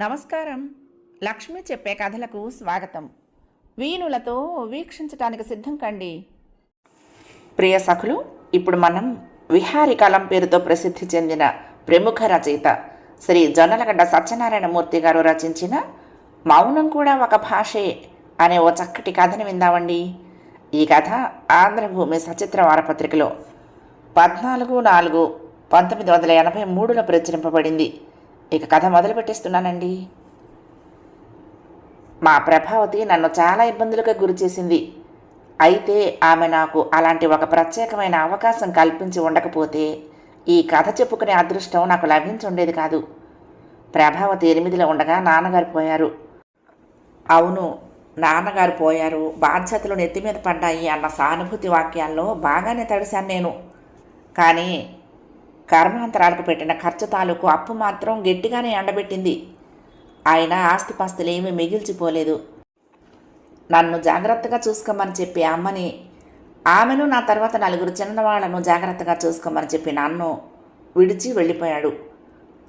నమస్కారం. లక్ష్మి చెప్పే కథలకు స్వాగతం. వీణులతో వీక్షించటానికి సిద్ధం కండి. ప్రియ సఖులు ఇప్పుడు మనం విహారి కాలం పేరుతో ప్రసిద్ధి చెందిన ప్రముఖ రచయిత శ్రీ జొన్నలగడ్డ సత్యనారాయణమూర్తి గారు రచించిన మౌనం కూడా ఒక భాషే అనే ఓ చక్కటి కథను విందామండి. ఈ కథ ఆంధ్రభూమి సచిత్ర వారపత్రికలో పద్నాలుగు నాలుగు పంతొమ్మిది వందల ఎనభై మూడులో ప్రచురింపబడింది. ఇక కథ మొదలు పెట్టేస్తున్నానండి మా ప్రభావతి నన్ను చాలా ఇబ్బందులుగా గురి చేసింది. అయితే ఆమె నాకు అలాంటి ఒక ప్రత్యేకమైన అవకాశం కల్పించి ఉండకపోతే ఈ కథ చెప్పుకునే అదృష్టం నాకు లభించి ఉండేది కాదు. ప్రభావతి ఎనిమిదిలో ఉండగా నాన్నగారు పోయారు. అవును నాన్నగారు పోయారు. బాధ్యతలు నెత్తి మీద పడ్డాయి అన్న సానుభూతి వాక్యాల్లో బాగానే తడిశాను నేను. కానీ కర్మాంతరాలకు పెట్టిన ఖర్చు తాలూకు అప్పు మాత్రం గట్టిగానే ఎండబెట్టింది. ఆయన ఆస్తిపాస్తులు ఏమీ మిగిల్చిపోలేదు. నన్ను జాగ్రత్తగా చూసుకోమని చెప్పి అమ్మని ఆమెను నా తర్వాత నలుగురు చిన్నవాళ్ళను జాగ్రత్తగా చూసుకోమని చెప్పి నన్ను విడిచి వెళ్ళిపోయాడు.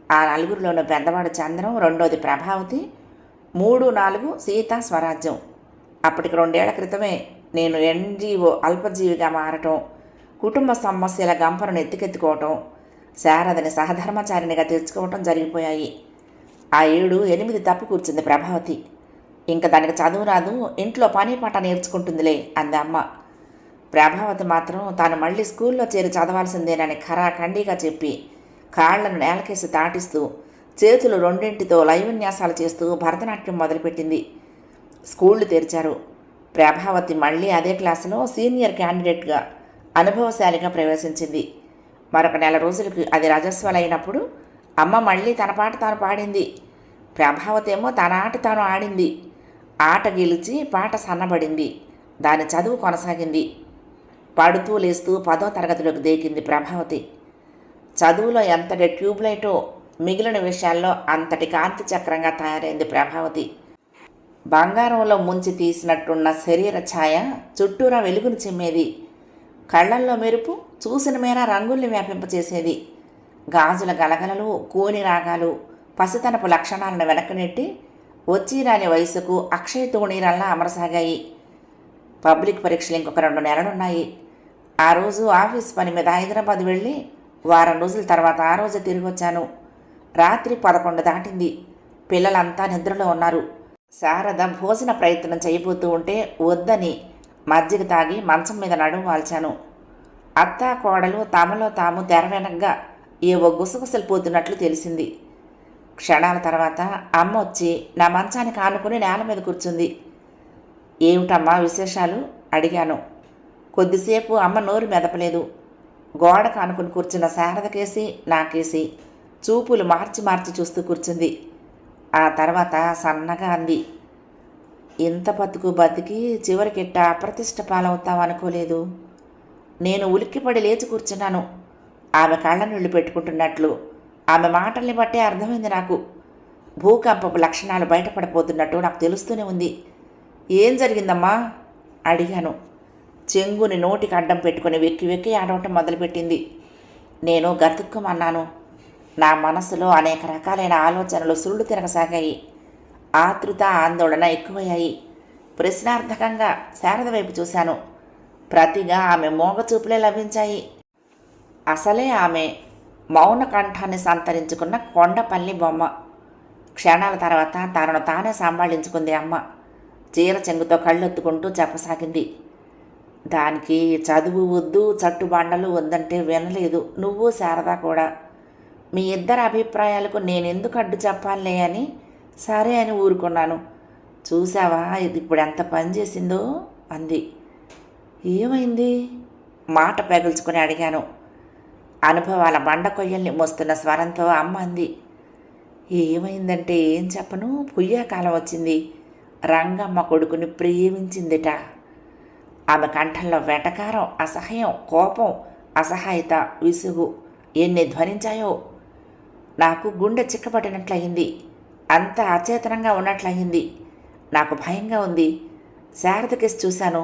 ఆ నలుగురిలోని పెద్దవాడు చంద్రం రెండోది ప్రభావతి మూడు నాలుగు సీతా స్వరాజ్యం. అప్పటికి రెండేళ్ళ క్రితమే నేను ఎన్జీఓ అల్పజీవిగా మారటం కుటుంబ సమస్యల గంపను ఎత్తికెత్తుకోవటం శారదని సహధర్మచారిణిగా తెచ్చుకోవటం జరిగిపోయాయి. ఆ ఏడు ఎనిమిది తప్పు కూర్చుంది ప్రభావతి. ఇంకా దానికి చదువు రాదు ఇంట్లో పని పాట నేర్చుకుంటుందిలే అంది అమ్మ. ప్రభావతి మాత్రం తాను మళ్ళీ స్కూల్లో చేరి చదవాల్సిందేనని ఖరాఖండిగా చెప్పి కాళ్ళను నేలకేసి తాటిస్తూ చేతులు రెండింటితో లైవన్యాసాలు చేస్తూ భరతనాట్యం మొదలుపెట్టింది. స్కూళ్ళు తెరిచారు. ప్రభావతి మళ్ళీ అదే క్లాసులో సీనియర్ క్యాండిడేట్గా అనుభవశాలిగా ప్రవేశించింది. మరొక నెల రోజులకి అది రజస్వలైనప్పుడు అమ్మ మళ్ళీ తన పాట తాను పాడింది. ప్రభావతేమో తన ఆట తాను ఆడింది. ఆట గెలిచి పాట సన్నబడింది. దాని చదువు కొనసాగింది. పడుతూ లేస్తూ పదో తరగతిలోకి దేకింది ప్రభావతి. చదువులో ఎంతటి ట్యూబ్లైటో మిగిలిన విషయాల్లో అంతటి కాంతి చక్రంగా తయారైంది ప్రభావతి. బంగారంలో ముంచి తీసినట్టున్న శరీర ఛాయ చుట్టూరా వెలుగును చిమ్మేది. కళ్ళల్లో మెరుపు చూసిన మేర రంగుల్ని వ్యాపింపచేసేది గాజుల గలగలలు కోని రాగాలు పసితనపు లక్షణాలను వెనకనెట్టి వచ్చి రాని వయసుకు అక్షయ తోణీరల్లా అమరసాగాయి. పబ్లిక్ పరీక్షలు ఇంకొక రెండు నెలలున్నాయి. ఆ రోజు ఆఫీస్ పని మీద హైదరాబాద్ వెళ్ళి వారం రోజుల తర్వాత ఆ రోజు తిరిగి వచ్చాను రాత్రి పదకొండు దాటింది. పిల్లలంతా నిద్రలో ఉన్నారు. శారద భోజన ప్రయత్నం చేయబోతూ ఉంటే వద్దని మజ్జిగ తాగి మంచం మీద నడుము వాల్చాను. అత్త కోడలు తమలో తాము తెరవెనగ్గా ఏవో గుసగుసలు పోతున్నట్లు తెలిసింది. క్షణాల తర్వాత అమ్మ వచ్చి నా మంచానికి ఆనుకుని నేల మీద కూర్చుంది. ఏమిటమ్మా విశేషాలు? అడిగాను. కొద్దిసేపు అమ్మ నోరు మెదపలేదు. గోడకు ఆనుకుని కూర్చున్న శారదకేసి నాకేసి చూపులు మార్చి మార్చి చూస్తూ కూర్చుంది. ఆ తర్వాత సన్నగా అంది. ఇంత బతుకు బతికి చివరికిట్ట అప్రతిష్ట పాలవుతాం అనుకోలేదు. నేను ఉలిక్కిపడి లేచి కూర్చున్నాను. ఆమె కళ్ళ నీళ్ళు పెట్టుకుంటున్నట్లు. ఆమె మాటల్ని బట్టే అర్థమైంది నాకు. భూకంపపు లక్షణాలు బయటపడిపోతున్నట్టు నాకు తెలుస్తూనే ఉంది. ఏం జరిగిందమ్మా? అడిగాను. చెంగుని నోటికి అడ్డం పెట్టుకుని వెక్కి వెక్కి ఆడవటం మొదలుపెట్టింది. నేను గతుక్కమన్నాను. నా మనసులో అనేక రకాలైన ఆలోచనలు సుళ్ళు తిరగసాగాయి. ఆతృత ఆందోళన ఎక్కువయ్యాయి. ప్రశ్నార్థకంగా శారద వైపు చూశాను. ప్రతిగా ఆమె మోగచూపులే లభించాయి. అసలే ఆమె మౌన కంఠాన్ని సంతరించుకున్న కొండపల్లి బొమ్మ. క్షణాల తర్వాత తనను తానే సంభాళించుకుంది అమ్మ. చీర చెంగుతో కళ్ళొత్తుకుంటూ చెప్పసాగింది. దానికి చదువు వద్దు చట్టుబండలు వద్దంటే వినలేదు. నువ్వు శారదా కూడా. మీ ఇద్దరి అభిప్రాయాలకు నేనెందుకు అడ్డు చెప్పాలే అని సరే అని ఊరుకున్నాను. చూసావా ఇది ఇప్పుడు ఎంత పని చేసిందో? అంది. ఏమైంది? మాట పెగల్చుకుని అడిగాను. అనుభవాల బండ కొయ్యల్ని మోస్తున్న స్వరంతో అమ్మ అంది. ఏమైందంటే ఏం చెప్పను? పుయ్యాకాలం వచ్చింది. రంగమ్మ కొడుకుని ప్రేమించిందిట. ఆమె కంఠంలో వెటకారం అసహ్యం కోపం అసహాయత విసుగు ఎన్ని ధ్వనించాయో? నాకు గుండె చిక్కబట్టినట్లయింది అంత అచేతనంగా ఉన్నట్లయింది. నాకు భయంగా ఉంది. శారదకేసి చూశాను.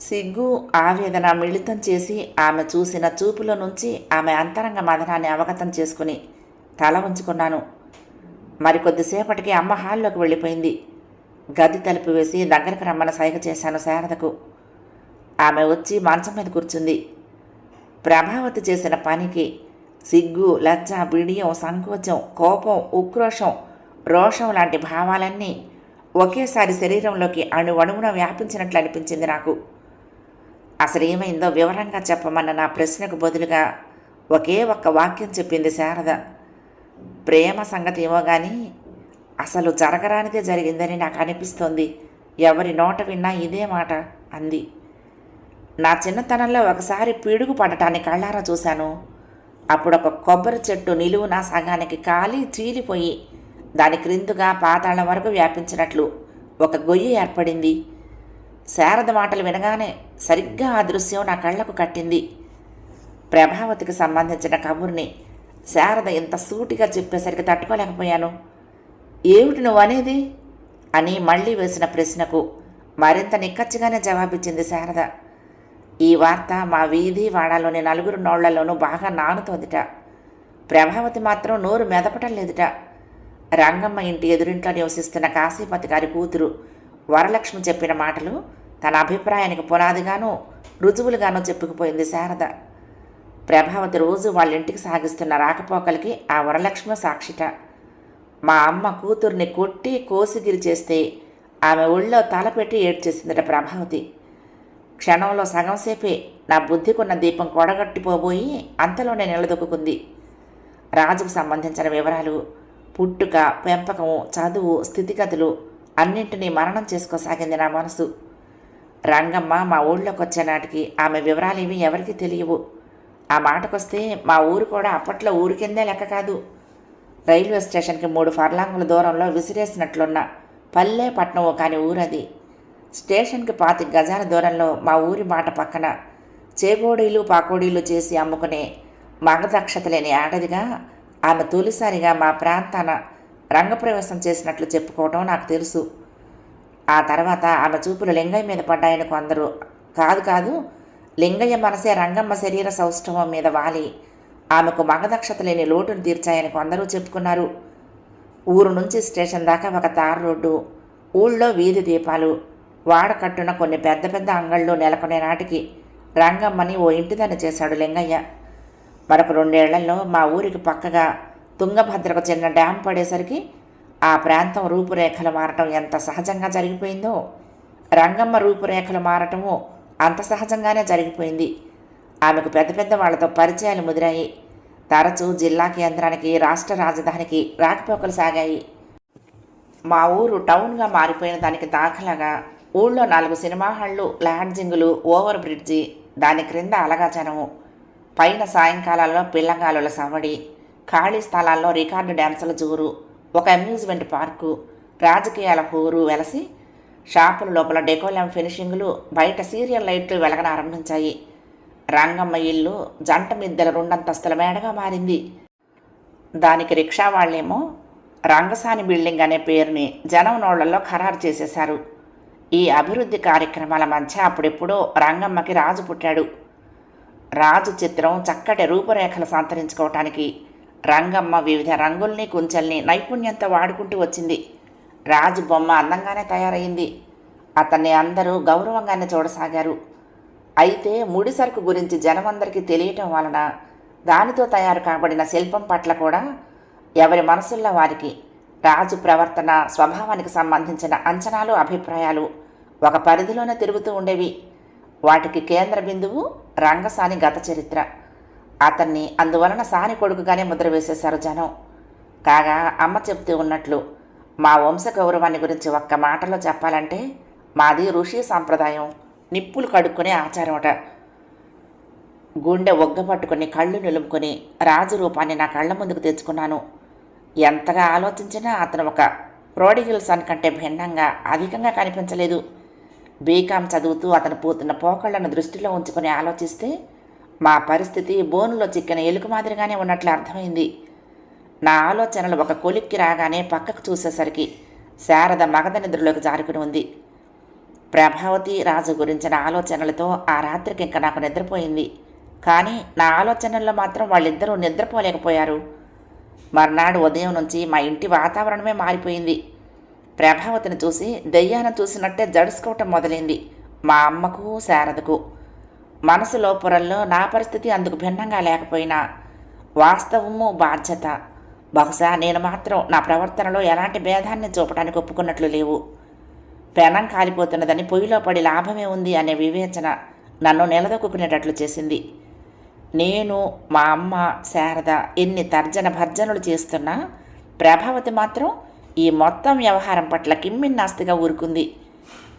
సిగ్గు ఆవేదన మిళితం చేసి ఆమె చూసిన చూపులో నుంచి ఆమె అంతరంగ మదనాన్ని అవగతం చేసుకుని తల ఉంచుకున్నాను మరికొద్దిసేపటికి అమ్మ హాల్లోకి వెళ్ళిపోయింది. గది తలుపు వేసి దగ్గరకు రమ్మని సైగ చేశాను శారదకు. ఆమె వచ్చి మంచం మీద కూర్చుంది. ప్రభావతి చేసిన పనికి సిగ్గు లజ్జ బిడియం సంకోచం కోపం ఉక్రోషం రోషం లాంటి భావాలన్నీ ఒకేసారి శరీరంలోకి అణువణువున వ్యాపించినట్లు అనిపించింది నాకు. అసలు ఏమైందో వివరంగా చెప్పమన్న నా ప్రశ్నకు బదులుగా ఒకే ఒక్క వాక్యం చెప్పింది శారద. ప్రేమ సంగతి ఏమో కానీ అసలు జరగరానిదే జరిగిందని నాకు అనిపిస్తోంది. ఎవరి నోట విన్నా ఇదే మాట అంది. నా చిన్నతనంలో ఒకసారి పిడుగు పడటాన్ని కళ్ళారా చూశాను. అప్పుడు ఒక కొబ్బరి చెట్టు నిలువున సగానికి కాలి చీలిపోయి దాని క్రిందుగా పాతాళం వరకు వ్యాపించినట్లు ఒక గొయ్యి ఏర్పడింది. శారద మాటలు వినగానే సరిగ్గా ఆ దృశ్యం నా కళ్ళకు కట్టింది. ప్రభావతికి సంబంధించిన కబుర్ని శారద ఇంత సూటిగా చెప్పేసరికి తట్టుకోలేకపోయాను. ఏమిటి నువ్వు అనేది? అని మళ్ళీ వేసిన ప్రశ్నకు మరింత నిక్కచ్చిగానే జవాబిచ్చింది శారద. ఈ వార్త మా వీధి వాడాలోని నలుగురు నోళ్ళలోనూ బాగా నానుతోందిట. ప్రభావతి మాత్రం నోరు మెదపటం లేదుట. రంగమ్మ ఇంటి ఎదురింట్లో నివసిస్తున్న కాశీపతి గారి కూతురు వరలక్ష్మి చెప్పిన మాటలు తన అభిప్రాయానికి పునాదిగాను రుజువులుగానో చెప్పుకుపోయింది శారద. ప్రభావతి రోజు వాళ్ళ ఇంటికి సాగిస్తున్న రాకపోకలకి ఆ వరలక్ష్మి సాక్షిట. మా అమ్మ కూతుర్ని కొట్టి కోసిగిరి చేస్తే ఆమె ఒళ్ళో తలపెట్టి ఏడ్చేసిందట ప్రభావతి. క్షణంలో సగం సేపే నా బుద్ధికున్న దీపం కొడగట్టిపోబోయి అంతలోనే నిలదొక్కుంది రాజుకు సంబంధించిన వివరాలు పుట్టుక పెంపకము చదువు స్థితిగతులు అన్నింటినీ మరణం చేసుకోసాగింది నా మనసు. రంగమ్మ మా ఊళ్ళోకి వచ్చే నాటికి ఆమె వివరాలేవి ఎవరికీ తెలియవు. ఆ మాటకొస్తే మా ఊరు కూడా అప్పట్లో ఊరి కిందే లెక్క కాదు. రైల్వే స్టేషన్కి మూడు ఫర్లాంగుల దూరంలో విసిరేసినట్లున్న పల్లె పట్నం కాని ఊరది. స్టేషన్కి పాతి గజాల దూరంలో మా ఊరి మాట పక్కన చేగోడీలు పాకోడీలు చేసి అమ్ముకునే మగదక్షత లేని ఆడదిగా ఆమె తొలిసారిగా మా ప్రాంతాన రంగప్రవేశం చేసినట్లు చెప్పుకోవటం నాకు తెలుసు. ఆ తర్వాత ఆమె చూపులు లింగయ్య మీద పడ్డాయని కొందరు కాదు కాదు లింగయ్య మనసే రంగమ్మ శరీర సౌష్ఠవం మీద వాలి. ఆమెకు మగదక్షత లేని లోటును తీర్చాయని కొందరు చెప్పుకున్నారు. ఊరు నుంచి స్టేషన్ దాకా ఒక తారు రోడ్డు ఊళ్ళో వీధి దీపాలు వాడకట్టున కొన్ని పెద్ద పెద్ద అంగళ్ళు నెలకొనే నాటికి రంగమ్మని ఓ ఇంటిదాన్ని చేశాడు లింగయ్య. మరొక రెండేళ్ళలో మా ఊరికి పక్కగా తుంగభద్రకు చిన్న డ్యాం పడేసరికి ఆ ప్రాంతం రూపురేఖలు మారటం ఎంత సహజంగా జరిగిపోయిందో రంగమ్మ రూపురేఖలు మారటము అంత సహజంగానే జరిగిపోయింది. ఆమెకు పెద్ద పెద్ద వాళ్ళతో పరిచయాలు ముదిరాయి. తరచూ జిల్లా కేంద్రానికి రాష్ట్ర రాజధానికి రాకపోకలు సాగాయి. మా ఊరు టౌన్గా మారిపోయిన దానికి దాఖలాగా ఊళ్ళో నాలుగు సినిమా హాళ్ళు లాడ్జింగులు ఓవర్ బ్రిడ్జి దాని క్రింద అలగాచనము. పైన సాయంకాలాల్లో పిల్లగాలుల సవడి ఖాళీ స్థలాల్లో రికార్డు డ్యాన్సుల జూరు ఒక అమ్యూజ్మెంట్ పార్కు రాజకీయాల హోరు వెలసి షాపుల లోపల డెకోలాం ఫినిషింగులు బయట సీరియల్ లైట్లు వెలగన ఆరంభించాయి. రంగమ్మ ఇల్లు జంట మిద్దెల రెండంతస్తుల మేడగా మారింది. దానికి రిక్షా వాళ్ళేమో రంగసాని బిల్డింగ్ అనే పేరుని జనం నోళ్ళలో ఖరారు చేసేశారు. ఈ అభివృద్ధి కార్యక్రమాల మధ్య అప్పుడెప్పుడో రంగమ్మకి రాజు పుట్టాడు. రాజు చిత్రం చక్కటి రూపురేఖలు సంతరించుకోవటానికి రంగమ్మ వివిధ రంగుల్ని కుంచెల్ని నైపుణ్యంతో వాడుకుంటూ వచ్చింది. రాజు బొమ్మ అందంగానే తయారైంది అతన్ని అందరూ గౌరవంగానే చూడసాగారు. అయితే ముడి సరుకు గురించి జనమందరికీ తెలియటం వలన దానితో తయారు కాబడిన శిల్పం పట్ల కూడా ఎవరి మనసుల్లో వారికి రాజు ప్రవర్తన స్వభావానికి సంబంధించిన అంచనాలు అభిప్రాయాలు ఒక పరిధిలోనే తిరుగుతూ ఉండేవి. వాటికి కేంద్ర బిందువు రంగసాని గత చరిత్ర. అతన్ని అందువలన సాని కొడుకుగానే ముద్ర వేసేశారు జనం. కాగా అమ్మ చెప్తూ ఉన్నట్లు మా వంశ గౌరవాన్ని గురించి ఒక్క మాటలో చెప్పాలంటే మాది ఋషి సాంప్రదాయం. నిప్పులు కడుక్కునే ఆచారమట. గుండె ఒగ్గపట్టుకుని కళ్ళు నిలుపుకొని రాజు రూపాన్ని నా కళ్ళ ముందుకు తెచ్చుకున్నాను. ఎంతగా ఆలోచించినా అతను ఒక ప్రోడిగల్ సన్ కంటే భిన్నంగా అధికంగా కనిపించలేదు. బీకాం చదువుతూ అతను పోతున్న పోకళ్ళను దృష్టిలో ఉంచుకొని ఆలోచిస్తే మా పరిస్థితి బోనులో చిక్కిన ఎలుక మాదిరిగానే ఉన్నట్లు అర్థమైంది. నా ఆలోచనలు ఒక కొలిక్కి రాగానే పక్కకు చూసేసరికి శారద మగధ నిద్రలోకి జారుకుని ఉంది. ప్రభావతి రాజు గురించిన ఆలోచనలతో ఆ రాత్రికి ఇంకా నాకు నిద్రపోయింది. కానీ నా ఆలోచనల్లో మాత్రం వాళ్ళిద్దరూ నిద్రపోలేకపోయారు. మర్నాడు ఉదయం నుంచి మా ఇంటి వాతావరణమే మారిపోయింది. ప్రభావతిని చూసి దెయ్యాన్ని చూసినట్టే జడుసుకోవటం మొదలైంది. మా అమ్మకు శారదకు. మనసులో పొరల్లో నా పరిస్థితి అందుకు భిన్నంగా లేకపోయినా వాస్తవము బాధ్యత. బహుశా నేను మాత్రం నా ప్రవర్తనలో ఎలాంటి భేదాన్ని చూపడానికి ఒప్పుకున్నట్లు లేవు. పెనం కాలిపోతున్నదని పొయ్యిలో పడి లాభమే ఉంది అనే వివేచన నన్ను నిలదొక్కునేటట్లు చేసింది. నేను మా అమ్మ శారద ఎన్ని తర్జన భర్జనలు చేస్తున్నా ప్రభావతి మాత్రం ఈ మొత్తం వ్యవహారం పట్ల కిమ్మిన్నాస్తిగా ఊరుకుంది.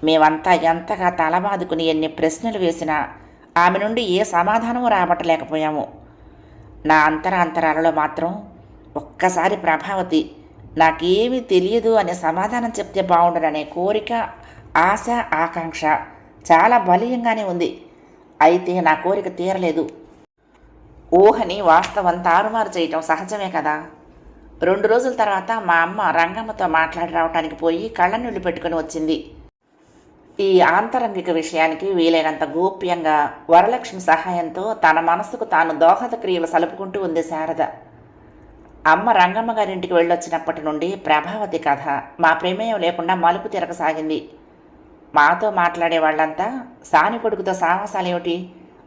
మేమంతా ఎంతగా తలబాదుకుని ఎన్ని ప్రశ్నలు వేసినా ఆమె నుండి ఏ సమాధానము రాబట్టలేకపోయాము. నా అంతరాంతరాలలో మాత్రం ఒక్కసారి ప్రభావతి నాకేమీ తెలియదు అనే సమాధానం చెప్తే బాగుండదనే కోరిక ఆశ ఆకాంక్ష చాలా బలీయంగానే ఉంది. అయితే నా కోరిక తీరలేదు. ఊహని వాస్తవం తారుమారు చేయటం సహజమే కదా? రెండు రోజుల తర్వాత మా అమ్మ రంగమ్మతో మాట్లాడి రావటానికి పోయి కళ్ళనీళ్ళు పెట్టుకుని వచ్చింది. ఈ ఆంతరంగిక విషయానికి వీలైనంత గోప్యంగా వరలక్ష్మి సహాయంతో తన మనసుకు తాను దోహద క్రియలు సలుపుకుంటూ ఉంది శారద. అమ్మ రంగమ్మ గారింటికి వెళ్ళొచ్చినప్పటి నుండి ప్రభావతి కథ మా ప్రమేయం లేకుండా మలుపు తిరగసాగింది. మాతో మాట్లాడే వాళ్ళంతా సాని కొడుకుతో సాహసాలేమిటి?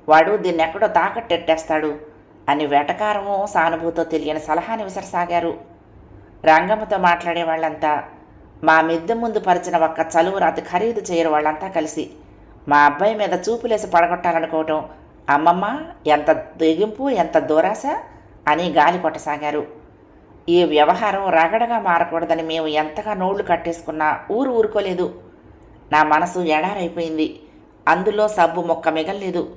వాడు దీన్ని ఎక్కడో తాకట్టెట్టేస్తాడు అని వెటకారము సానుభూతో తెలియని సలహాని విసరసాగారు రంగమ్మతో మాట్లాడే వాళ్ళంతా మా మిద్దె ముందు పరిచిన ఒక్క చలువు రాతి ఖరీదు చేయరు వాళ్ళంతా కలిసి. మా అబ్బాయి మీద చూపులేసి పడగొట్టాలనుకోవటం అమ్మమ్మ ఎంత దిగింపు ఎంత దూరాశ అని గాలి కొట్టసాగారు. ఈ వ్యవహారం రగడగా మారకూడదని మేము ఎంతగా నోళ్ళు కట్టేసుకున్నా ఊరు ఊరుకోలేదు. నా మనసు ఎడారైపోయింది. అందులో సబ్బు మొక్క మిగల్లేదు.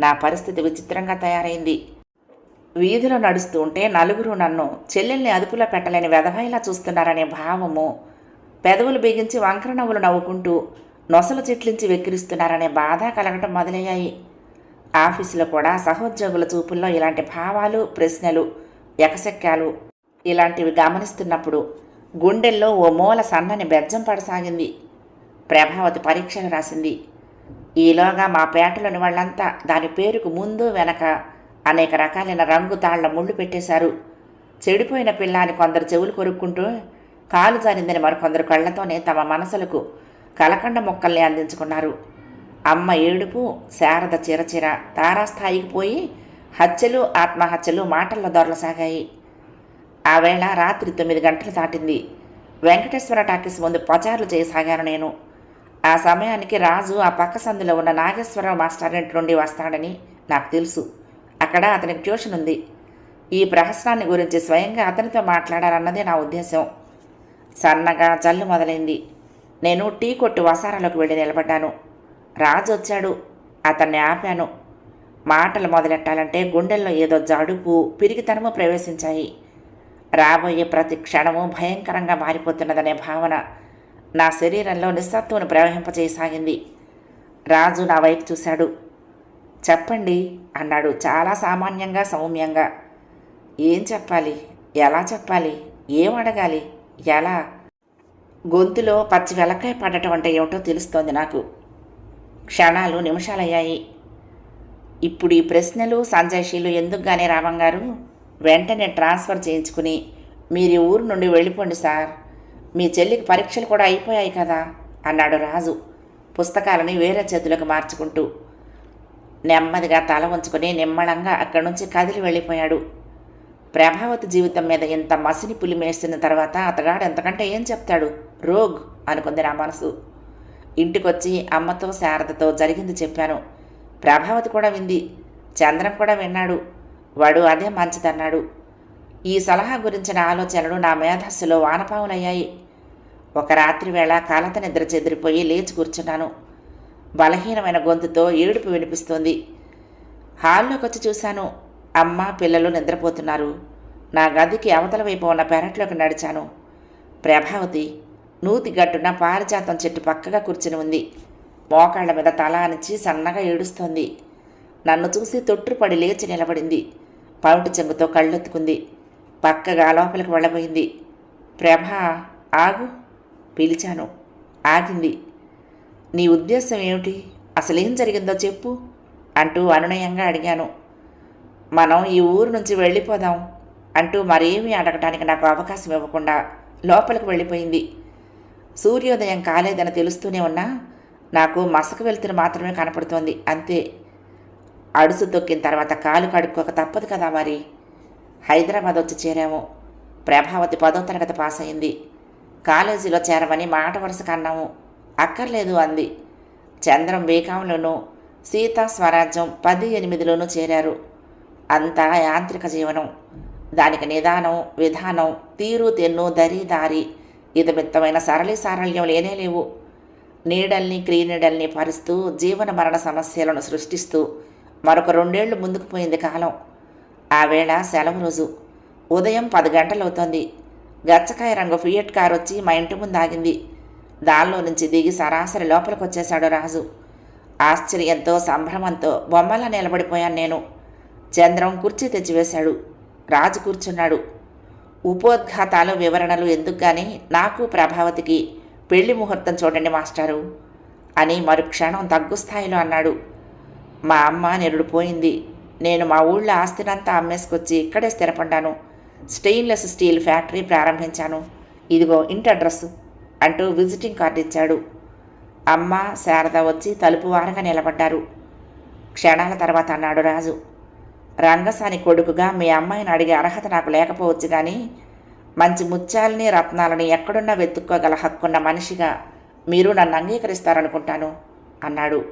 నా పరిస్థితి విచిత్రంగా తయారైంది. వీధిలో నడుస్తూ ఉంటే నలుగురు నన్ను చెల్లెల్ని అదుపులో పెట్టలేని వెధవైలా చూస్తున్నారనే భావము పెదవులు బిగించి వంకర నవ్వులు నవ్వుకుంటూ నొసలు చిట్లించి వెక్కిరిస్తున్నారనే బాధ కలగటం మొదలయ్యాయి. ఆఫీసులో కూడా సహోద్యోగుల చూపుల్లో ఇలాంటి భావాలు ప్రశ్నలు ఎకశక్యాలు ఇలాంటివి గమనిస్తున్నప్పుడు గుండెల్లో ఓ మూల సన్నని బెజ్జం పడసాగింది. ప్రభావతి పరీక్షలు రాసింది. ఈలోగా మా పేటలోని వాళ్ళంతా దాని పేరుకు ముందు వెనక అనేక రకాలైన రంగు తాళ్ళ ముళ్ళు పెట్టేశారు. చెడిపోయిన పిల్ల అని కొందరు చెవులు కొరుక్కుంటూ కాలు జారిందని మరికొందరు కళ్ళతోనే తమ మనసులకు కలకండ మొక్కల్ని అందించుకున్నారు. అమ్మ ఏడుపు శారద చిరచిర తారాస్థాయికి పోయి హత్యలు ఆత్మహత్యలు మాటల్లో దొరలసాగాయి. ఆ వేళ రాత్రి తొమ్మిది గంటలు దాటింది. వెంకటేశ్వర టాకీస్ ముందు పచారులు చేయసాగాను నేను. ఆ సమయానికి రాజు ఆ పక్క సందులో ఉన్న నాగేశ్వరరావు మాస్టర్ నుండి వస్తాడని నాకు తెలుసు. అక్కడ అతనికి ట్యూషన్ ఉంది. ఈ ప్రహసనాన్ని గురించి స్వయంగా అతనితో మాట్లాడాలన్నదే నా ఉద్దేశం. సన్నగా జల్లు మొదలైంది. నేను టీ కొట్టు వసారాలోకి వెళ్ళి నిలబడ్డాను. రాజు వచ్చాడు. అతన్ని ఆపాను. మాటలు మొదలెట్టాలంటే గుండెల్లో ఏదో జడుపు పిరిగితనము ప్రవేశించాయి. రాబోయే ప్రతి క్షణము భయంకరంగా మారిపోతున్నదనే భావన నా శరీరంలో నిస్సత్తువును ప్రవహింపచేయసాగింది రాజు నా వైపు చూశాడు. చెప్పండి అన్నాడు చాలా సామాన్యంగా సౌమ్యంగా. ఏం చెప్పాలి? ఎలా చెప్పాలి? ఏం అడగాలి? ఎలా? గొంతులో పచ్చి వెలకాయ పడటం అంటే ఏమిటో తెలుస్తోంది నాకు. క్షణాలు నిమిషాలయ్యాయి. ఇప్పుడు ఈ ప్రశ్నలు సంజయ్షీలు ఎందుకు గానే వెంటనే ట్రాన్స్ఫర్ చేయించుకుని మీరు ఊరు నుండి వెళ్ళిపోండి సార్. మీ చెల్లికి పరీక్షలు కూడా అయిపోయాయి కదా అన్నాడు రాజు పుస్తకాలని వేరే చేతులకు మార్చుకుంటూ. నెమ్మదిగా తల ఉంచుకుని నిమ్మళంగా అక్కడి నుంచి కదిలి వెళ్ళిపోయాడు. ప్రభావతి జీవితం మీద ఇంత మసిని పులిమేసిన తర్వాత అతగాడు ఎంతకంటే ఏం చెప్తాడు? రోగ్! అనుకుంది నా మనసు. ఇంటికొచ్చి అమ్మతో శారదతో జరిగింది చెప్పాను. ప్రభావతి కూడా వింది. చంద్రం కూడా విన్నాడు. వాడు అదే మంచిదన్నాడు. ఈ సలహా గురించిన ఆలోచనలు నా మేధస్సులో వానపాములయ్యాయి. ఒక రాత్రి వేళ కాలత నిద్ర చెదిరిపోయి లేచి కూర్చున్నాను. బలహీనమైన గొంతుతో ఏడుపు వినిపిస్తోంది. హాల్లోకి వచ్చి చూశాను. అమ్మ పిల్లలు నిద్రపోతున్నారు. నా గదికి అవతల వైపు ఉన్న పెరట్లోకి నడిచాను. ప్రభావతి నూతి గట్టున పారిజాతం చెట్టు పక్కగా కూర్చుని ఉంది. మోకాళ్ళ మీద తల అనిచి సన్నగా ఏడుస్తోంది. నన్ను చూసి తొట్టుపడి లేచి నిలబడింది. పౌటి చెంగుతో కళ్ళెత్తుకుంది. పక్కగా లోపలికి వెళ్ళబోయింది. ప్రభ ఆగు. పిలిచాను. ఆగింది. నీ ఉద్దేశం ఏమిటి? అసలేం జరిగిందో చెప్పు అంటూ అనునయంగా అడిగాను. మనం ఈ ఊరు నుంచి వెళ్ళిపోదాం అంటూ మరేమీ అడగటానికి నాకు అవకాశం ఇవ్వకుండా లోపలికి వెళ్ళిపోయింది. సూర్యోదయం కాలేదని తెలుస్తూనే ఉన్నా నాకు మసక వెలుతురు మాత్రమే కనపడుతోంది అంతే. అడుసు తొక్కిన తర్వాత కాలు కడుక్కోక తప్పదు కదా మరి. హైదరాబాద్ వచ్చి చేరాము. ప్రభావతి పదో తరగతి పాస్ అయింది కాలేజీలో చేరమని మాట వరుసకు అన్నాము అక్కర్లేదు అంది. చంద్రం బీకాంలోనూ సీతా స్వరాజ్యం పది ఎనిమిదిలోనూ చేరారు. అంతా యాంత్రిక జీవనం. దానికి నిదానం విధానం తీరు తెన్ను దరి దారి ఇదమిత్తమైన సరళి సారళ్యం లేనే లేవు. నీడల్ని క్రీనీడల్ని పరుస్తూ జీవన మరణ సమస్యలను సృష్టిస్తూ మరొక రెండేళ్ళు ముందుకు పోయింది కాలం. ఆ వేళ సెలవు రోజు. ఉదయం పది గంటలవుతోంది. గచ్చకాయ రంగు ఫియట్ కారు వచ్చి మా ఇంటి ముందు ఆగింది దానిలో నుంచి దిగి సరాసరి లోపలికి వచ్చేశాడు రాజు. ఆశ్చర్యంతో సంభ్రమంతో బొమ్మలా నిలబడిపోయాను నేను. చంద్రం కుర్చీ తెచ్చివేశాడు. రాజు కూర్చున్నాడు. ఉపోద్ఘాతాలు వివరణలు ఎందుకు కానీ నాకు ప్రభావతికి పెళ్ళి ముహూర్తం చూడండి మాస్టారు అని మరుక్షణం తగ్గు స్థాయిలో అన్నాడు. మా అమ్మ నిరుడిపోయింది నేను మా ఊళ్ళో ఆస్తినంతా అమ్మేసుకొచ్చి ఇక్కడే స్థిరపడ్డాను. స్టెయిన్లెస్ స్టీల్ ఫ్యాక్టరీ ప్రారంభించాను. ఇదిగో ఇంటి అడ్రస్ అంటూ విజిటింగ్ కార్డు ఇచ్చాడు. అమ్మ శారద వచ్చి తలుపు వారంగా నిలబడ్డారు. క్షణాల తర్వాత అన్నాడు రాజు. రంగసాని కొడుకుగా మీ అమ్మాయిని అడిగే అర్హత నాకు లేకపోవచ్చు కానీ మంచి ముత్యాలని రత్నాలని ఎక్కడున్నా వెతుక్కోగల హక్కున్న మనిషిగా మీరు నన్ను అంగీకరిస్తారనుకుంటాను అన్నాడు.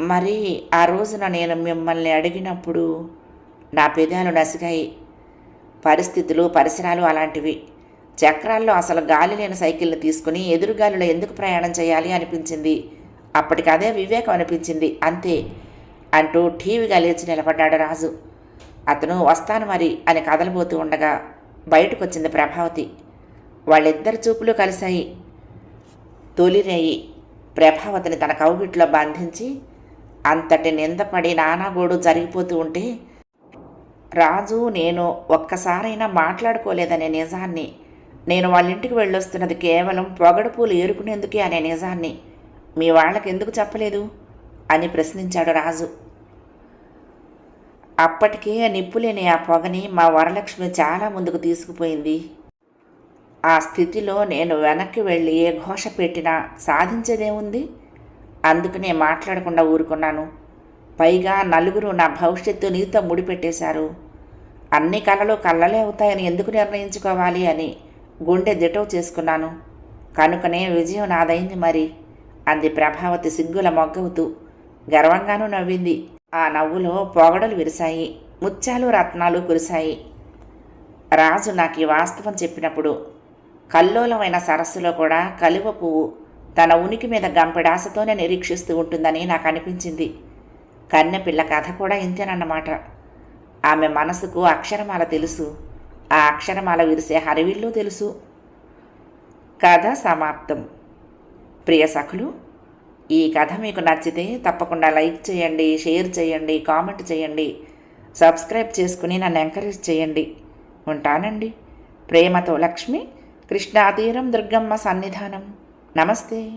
మరి ఆ రోజున నేను మిమ్మల్ని అడిగినప్పుడు నా పెదాలు నసిగాయి. పరిస్థితులు పరిసరాలు అలాంటివి. చక్రాల్లో అసలు గాలి లేని సైకిల్ని తీసుకుని ఎదురుగాలిలో ఎందుకు ప్రయాణం చేయాలి అనిపించింది. అప్పటికి అదే వివేకం అనిపించింది. అంతే అంటూ టీవీగా లేచి నిలబడ్డాడు రాజు. అతను వస్తాను మరి అని కదలబోతూ ఉండగా బయటకు వచ్చింది ప్రభావతి. వాళ్ళిద్దరి చూపులు కలిశాయి. తొలిరేయి ప్రభావతిని తన కౌగిట్లో బంధించి అంతటి నిందపడి నానాగోడు జరిగిపోతూ ఉంటే రాజు నేను ఒక్కసారైనా మాట్లాడుకోలేదనే నిజాన్ని నేను వాళ్ళ ఇంటికి వెళ్ళొస్తున్నది కేవలం పొగడు పూలు ఏరుకునేందుకే అనే నిజాన్ని మీ వాళ్ళకి ఎందుకు చెప్పలేదు? అని ప్రశ్నించాడు రాజు. అప్పటికే నిప్పులేని ఆ పొగని మా వరలక్ష్మి చాలా ముందుకు తీసుకుపోయింది. ఆ స్థితిలో నేను వెనక్కి వెళ్ళి ఏ ఘోష పెట్టినా సాధించేదేముంది? అందుకనే మాట్లాడకుండా ఊరుకున్నాను. పైగా నలుగురు నా భవిష్యత్తు నీతో ముడిపెట్టేశారు. అన్ని కళలు కళ్ళలే అవుతాయని ఎందుకు నిర్ణయించుకోవాలి అని గుండె దిటవు చేసుకున్నాను. కనుకనే విజయం నాదైంది మరి అంది ప్రభావతి సిగ్గుల మొగ్గవుతూ. గర్వంగానూ నవ్వింది. ఆ నవ్వులో పొగడలు విరిశాయి. ముత్యాలు రత్నాలు కురిశాయి. రాజు నాకు ఈ వాస్తవం చెప్పినప్పుడు కల్లోలమైన సరస్సులో కూడా కలువ పువ్వు తన ఉనికి మీద గంపెడాసతోనే నిరీక్షిస్తూ ఉంటుందని నాకు అనిపించింది. కన్నెపిల్ల కథ కూడా ఇంతేనన్నమాట. ఆమె మనసుకు అక్షరమాల తెలుసు. ఆ అక్షరమాల విరిసే హరివిల్లు తెలుసు. కథ సమాప్తం. ప్రియ సఖులు ఈ కథ మీకు నచ్చితే తప్పకుండా లైక్ చేయండి షేర్ చేయండి కామెంట్ చేయండి సబ్స్క్రైబ్ చేసుకుని నన్ను ఎంకరేజ్ చేయండి. ఉంటానండి. ప్రేమతో లక్ష్మి కృష్ణాతీరం దుర్గమ్మ సన్నిధానం. నమస్తే.